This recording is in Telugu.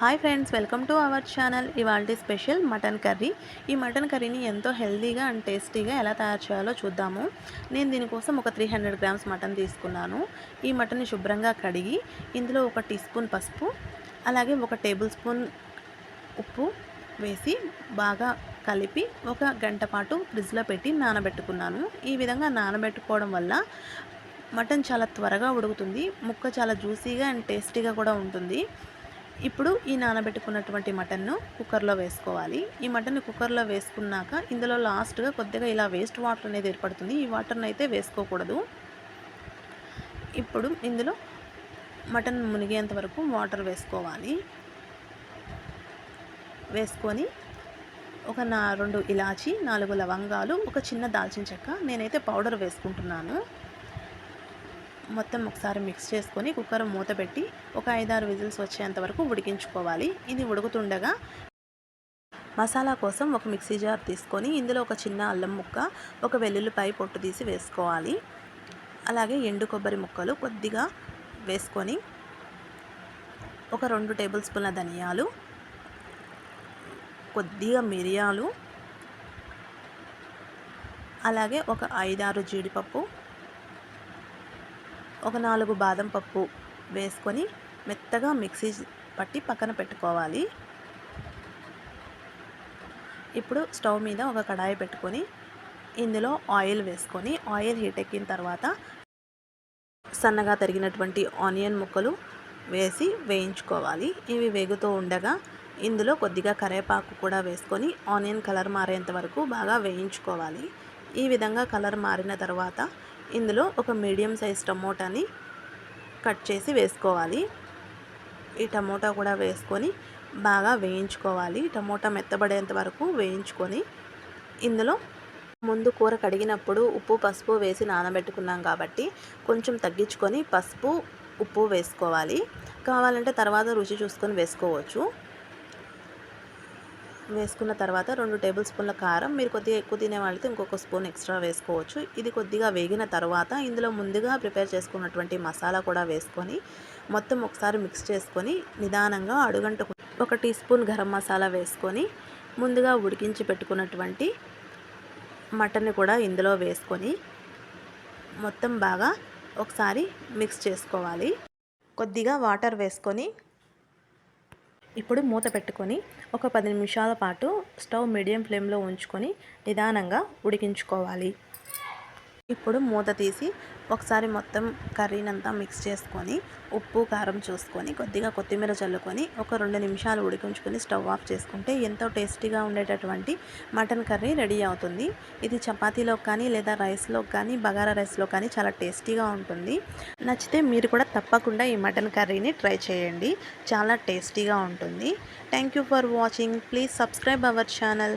Hi friends welcome to our channel. ఇవాళ స్పెషల్ మటన్ కర్రీ. ఈ మటన్ కర్రీని ఎంతో హెల్తీగా అండ్ టేస్టీగా ఎలా తయారు చేయాలో చూద్దాము. నేను దీనికోసం ఒక త్రీ హండ్రెడ్ గ్రామ్స్ మటన్ తీసుకున్నాను. ఈ మటన్ని శుభ్రంగా కడిగి ఇందులో ఒక టీ స్పూన్ పసుపు అలాగే ఒక టేబుల్ స్పూన్ ఉప్పు వేసి బాగా కలిపి ఒక గంట పాటు ఫ్రిడ్జ్లో పెట్టి నానబెట్టుకున్నాను. ఈ విధంగా నానబెట్టుకోవడం వల్ల మటన్ చాలా త్వరగా ఉడుకుతుంది ముక్క చాలా జ్యూసీగా అండ్ టేస్టీగా కూడా ఉంటుంది. ఇప్పుడు ఈ నానబెట్టుకున్నటువంటి మటన్ను కుక్కర్లో వేసుకోవాలి. ఈ మటన్ కుక్కర్లో వేసుకున్నాక ఇందులో లాస్ట్గా కొద్దిగా ఇలా వేస్ట్ వాటర్ అనేది ఏర్పడుతుంది. ఈ వాటర్ని అయితే వేసుకోకూడదు. ఇప్పుడు ఇందులో మటన్ మునిగేంత వరకు వాటర్ వేసుకోవాలి. వేసుకొని ఒక నా రెండు ఇలాచి నాలుగు లవంగాలు ఒక చిన్న దాల్చిన చెక్క నేనైతే పౌడర్ వేసుకుంటున్నాను. మొత్తం ఒకసారి మిక్స్ చేసుకొని కుక్కర్ మూత పెట్టి ఒక ఐదారు విజిల్స్ వచ్చేంత వరకు ఉడికించుకోవాలి. ఇది ఉడుకుతుండగా మసాలా కోసం ఒక మిక్సీ జార్ తీసుకొని ఇందులో ఒక చిన్న అల్లం ముక్క ఒక వెల్లుల్లిపాయ పొట్టు తీసి వేసుకోవాలి. అలాగే ఎండు కొబ్బరి ముక్కలు కొద్దిగా వేసుకొని ఒక రెండు టేబుల్ స్పూన్ల ధనియాలు కొద్దిగా మిరియాలు అలాగే ఒక ఐదారు జీడిపప్పు ఒక నాలుగు బాదం పప్పు వేసుకొని మెత్తగా మిక్సీ పట్టి పక్కన పెట్టుకోవాలి. ఇప్పుడు స్టవ్ మీద ఒక కడాయి పెట్టుకొని ఇందులో ఆయిల్ వేసుకొని ఆయిల్ హీట్ ఎక్కిన తర్వాత సన్నగా తరిగినటువంటి ఆనియన్ ముక్కలు వేసి వేయించుకోవాలి. ఇవి వేగుతూ ఉండగా ఇందులో కొద్దిగా కరివేపాకు కూడా వేసుకొని ఆనియన్ కలర్ మారేంత వరకు బాగా వేయించుకోవాలి. ఈ విధంగా కలర్ మారిన తర్వాత ఇందులో ఒక మీడియం సైజ్ టమోటాని కట్ చేసి వేసుకోవాలి. ఈ టమోటా కూడా వేసుకొని బాగా వేయించుకోవాలి. టమోటా మెత్తబడేంత వరకు వేయించుకొని ఇందులో ముందు కూర కడిగినప్పుడు ఉప్పు పసుపు వేసి నానబెట్టుకున్నాం కాబట్టి కొంచెం తగ్గించుకొని పసుపు ఉప్పు వేసుకోవాలి. కావాలంటే తర్వాత రుచి చూసుకొని వేసుకోవచ్చు. వేసుకున్న తర్వాత రెండు టేబుల్ స్పూన్ల కారం మీరు కొద్దిగా ఎక్కువ తినే వాళ్ళతో ఇంకొక స్పూన్ ఎక్స్ట్రా వేసుకోవచ్చు. ఇది కొద్దిగా వేగిన తర్వాత ఇందులో ముందుగా ప్రిపేర్ చేసుకున్నటువంటి మసాలా కూడా వేసుకొని మొత్తం ఒకసారి మిక్స్ చేసుకొని నిదానంగా అడుగంట ఒక టీ స్పూన్ గరం మసాలా వేసుకొని ముందుగా ఉడికించి పెట్టుకున్నటువంటి మటన్ని కూడా ఇందులో వేసుకొని మొత్తం బాగా ఒకసారి మిక్స్ చేసుకోవాలి. కొద్దిగా వాటర్ వేసుకొని ఇప్పుడు మూత పెట్టుకొని ఒక పది నిమిషాల పాటు స్టవ్ మీడియం ఫ్లేమ్లో ఉంచుకొని నిదానంగా ఉడికించుకోవాలి. ఇప్పుడు మూత తీసి ఒకసారి మొత్తం కర్రీనంతా మిక్స్ చేసుకొని ఉప్పు కారం చూసుకొని కొద్దిగా కొత్తిమీర చల్లుకొని ఒక రెండు నిమిషాలు ఉడికించుకొని స్టవ్ ఆఫ్ చేసుకుంటే ఎంతో టేస్టీగా ఉండేటటువంటి మటన్ కర్రీ రెడీ అవుతుంది. ఇది చపాతీలో కానీ లేదా రైస్లో కానీ బగారా రైస్లో కానీ చాలా టేస్టీగా ఉంటుంది. నచ్చితే మీరు కూడా తప్పకుండా ఈ మటన్ కర్రీని ట్రై చేయండి. చాలా టేస్టీగా ఉంటుంది. Thank you for watching. Please subscribe our channel.